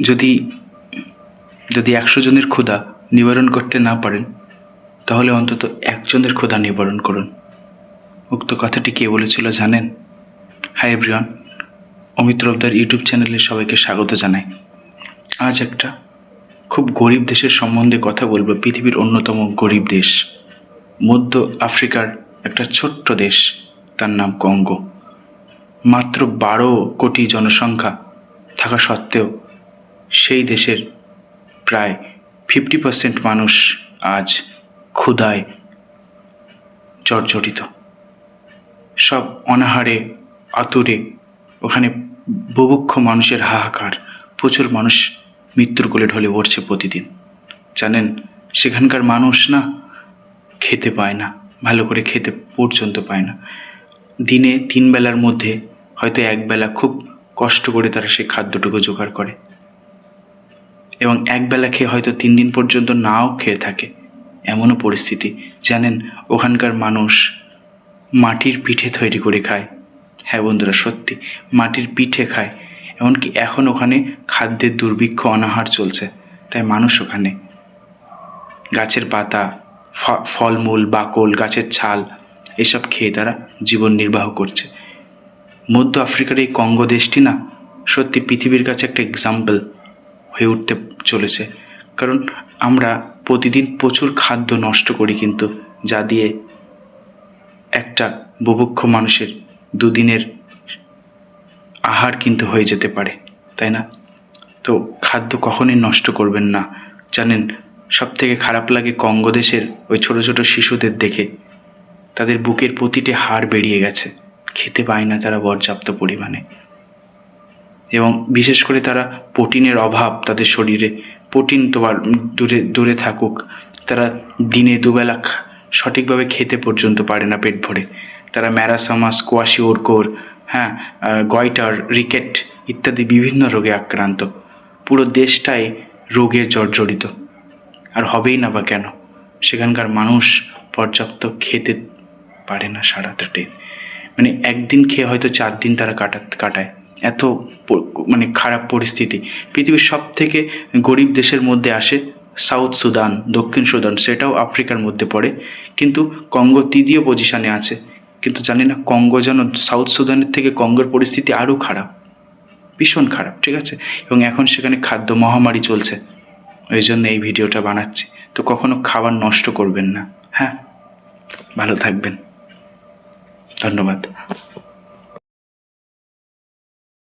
যদি যদি একশো জনের ক্ষুধা নিবারণ করতে না পারেন, তাহলে অন্তত একজনের ক্ষুধা নিবারণ করুন। উক্ত কথাটি কে বলেছিল জানেন? হাই এভরিওয়ান, অমিত রবদার ইউটিউব চ্যানেলে সবাইকে স্বাগত জানাই। আজ একটা খুব গরিব দেশের সম্বন্ধে কথা বলব, পৃথিবীর অন্যতম গরিব দেশ। মধ্য আফ্রিকার একটা ছোট্ট দেশ, তার নাম কঙ্গো। মাত্র বারো কোটি জনসংখ্যা থাকা সত্ত্বেও সেই দেশের প্রায় ফিফটি পার্সেন্ট মানুষ আজ ক্ষুধায় জর্জরিত। সব অনাহারে, আতুরে, ওখানে বুভুক্ষ মানুষের হাহাকার, প্রচুর মানুষ মৃত্যুর কোলে ঢলে পড়ছে প্রতিদিন। জানেন, সেখানকার মানুষ না খেতে পায় না, ভালো করে খেতে পর্যন্ত পায় না। দিনে তিন বেলার মধ্যে হয়তো একবেলা খুব কষ্ট করে তারা সেই খাদ্যটুকু জোগাড় করে। এবং একবেলা খেয়ে হয়তো তিন দিন পর্যন্ত নাও খেয়ে থাকে। এমনও পরিস্থিতি। জানেন, ওখানকার মানুষ মাটির পিঠে তৈরি করে খায়। হ্যাঁ বন্ধুরা, সত্যি, মাটির পিঠে খায়। এমনকি এখন ওখানে খাদ্যের দুর্ভিক্ষ, অনাহার চলছে। তাই মানুষ ওখানে গাছের পাতা ফলমূল, বাকল, গাছের ছাল, এসব খেয়ে তারা জীবন নির্বাহ করছে। মধ্য আফ্রিকার এই কঙ্গো দেশটি না, সত্যি পৃথিবীর কাছে একটা এক্সাম্পল হয়ে উঠতে চলেছে। কারণ আমরা প্রতিদিন প্রচুর খাদ্য নষ্ট করি কিন্তু, যা দিয়ে একটা বুভুক্ষ মানুষের দুদিনের আহার কিন্তু হয়ে যেতে পারে, তাই না? তো খাদ্য কখনোই নষ্ট করবেন না। জানেন সব থেকে খারাপ লাগে কঙ্গো দেশের ওই ছোট ছোট শিশুদের দেখে। তাদের বুকের প্রতিটি হাড় বেরিয়ে গেছে। খেতে পায় না তারা পর্যাপ্ত পরিমাণে। এবং বিশেষ করে তারা প্রোটিনের অভাব তাদের শরীরে। প্রোটিন তো দূরে দূরে থাকুক। তারা দিনে দুবেলা সঠিকভাবে খেতে পর্যন্ত পারে না পেট ভরে। তারা ম্যারাসামা, স্কোয়াশি, ওরকোর হ্যাঁ গয়টার, রিকেট ইত্যাদি বিভিন্ন রোগে আক্রান্ত। পুরো দেশটাই রোগে জর্জরিত। আর হবেই না বা কেন? সেখানকার মানুষ পর্যাপ্ত খেতে পারে না সারাটা দিন। মানে একদিন খেয়ে হয়তো চার দিন তারা কাটা, কাটায়। এত মানে খারাপ পরিস্থিতি। পৃথিবীর সব থেকে গরিব দেশের মধ্যে আসে সাউথ সুদান, দক্ষিণ সুদান, সেটাও আফ্রিকার মধ্যে পড়ে। কিন্তু কঙ্গো তৃতীয় পজিশানে আছে। কিন্তু জানি না কঙ্গো যেন সাউথ সুদানের থেকে কঙ্গোর পরিস্থিতি আরও খারাপ। ভীষণ খারাপ, ঠিক আছে? এবং এখন সেখানে খাদ্য মহামারী চলছে। ওই জন্য এই ভিডিওটা বানাচ্ছি। তো কখনো খাবার নষ্ট করবেন না। হ্যাঁ? ভালো থাকবেন। ধন্যবাদ।